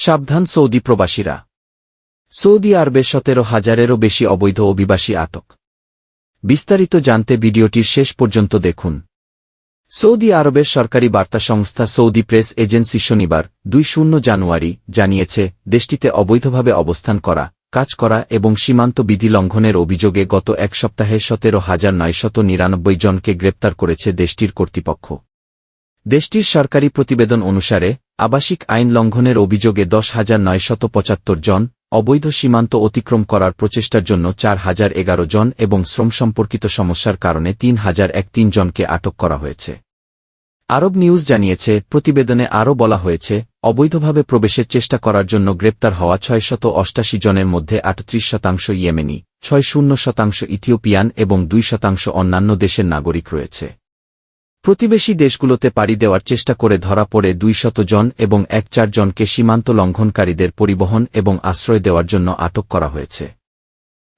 সাবধান সৌদি প্রবাসীরা। সৌদি আরবে সতেরো হাজারেরও বেশি অবৈধ অভিবাসী আটক। বিস্তারিত জানতে ভিডিওটির শেষ পর্যন্ত দেখুন। সৌদি আরবের সরকারি বার্তা সংস্থা সৌদি প্রেস এজেন্সি শনিবার, দুই শূন্য জানুয়ারি, জানিয়েছে, দেশটিতে অবৈধভাবে অবস্থান করা, কাজ করা এবং সীমান্ত বিধি লঙ্ঘনের অভিযোগে গত এক সপ্তাহে সতেরো হাজার নয়শত নিরানব্বই জনকে গ্রেপ্তার করেছে দেশটির কর্তৃপক্ষ। দেশটির সরকারি প্রতিবেদন অনুসারে, আবাসিক আইন লঙ্ঘনের অভিযোগে দশ হাজার নয়শত পঁচাত্তর জন, অবৈধ সীমান্ত অতিক্রম করার প্রচেষ্টার জন্য চার হাজার এগারো জন এবং শ্রম সম্পর্কিত সমস্যার কারণে তিন হাজার এক তিন জনকে আটক করা হয়েছে। আরব নিউজ জানিয়েছে, প্রতিবেদনে আরও বলা হয়েছে, অবৈধভাবে প্রবেশের চেষ্টা করার জন্য গ্রেপ্তার হওয়া ছয়শত অষ্টাশি জনের মধ্যে আটত্রিশ শতাংশ ইয়েমেনি, ছয় শূন্য শতাংশ ইথিওপিয়ান এবং দুই শতাংশ অন্যান্য দেশের নাগরিক রয়েছে। প্রতিবেশী দেশগুলোতে পাড়ি দেওয়ার চেষ্টা করে ধরা পড়ে দুই শত জন এবং এক চার জনকে সীমান্ত লঙ্ঘনকারীদের পরিবহন এবং আশ্রয় দেওয়ার জন্য আটক করা হয়েছে।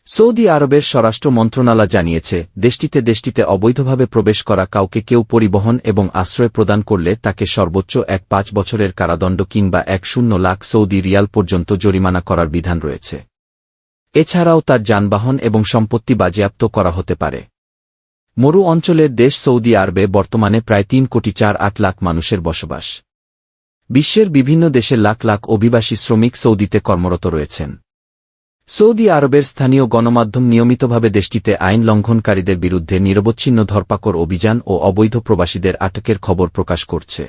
সৌদি আরবের স্বরাষ্ট্র মন্ত্রণালয় জানিয়েছে, দেশটিতে দেশটিতে অবৈধভাবে প্রবেশ করা কাউকে কেউ পরিবহন এবং আশ্রয় প্রদান করলে তাকে সর্বোচ্চ এক পাঁচ বছরের কারাদণ্ড কিংবা এক শূন্য লাখ সৌদি রিয়াল পর্যন্ত জরিমানা করার বিধান রয়েছে। এছাড়াও তার যানবাহন এবং সম্পত্তি বাজেয়াপ্ত করা হতে পারে। মরু অঞ্চলের দেশ সৌদি আরবে বর্তমানে প্রায় তিন কোটি চার আট লাখ মানুষের বসবাস। বিশ্বের বিভিন্ন দেশের লাখ লাখ অভিবাসী শ্রমিক সৌদিতে কর্মরত রয়েছেন। সৌদি আরবের স্থানীয় গণমাধ্যম নিয়মিতভাবে দেশটিতে আইন লঙ্ঘনকারীদের বিরুদ্ধে নিরবচ্ছিন্ন ধরপাকড় অভিযান ও অবৈধ প্রবাসীদের আটকের খবর প্রকাশ করছে।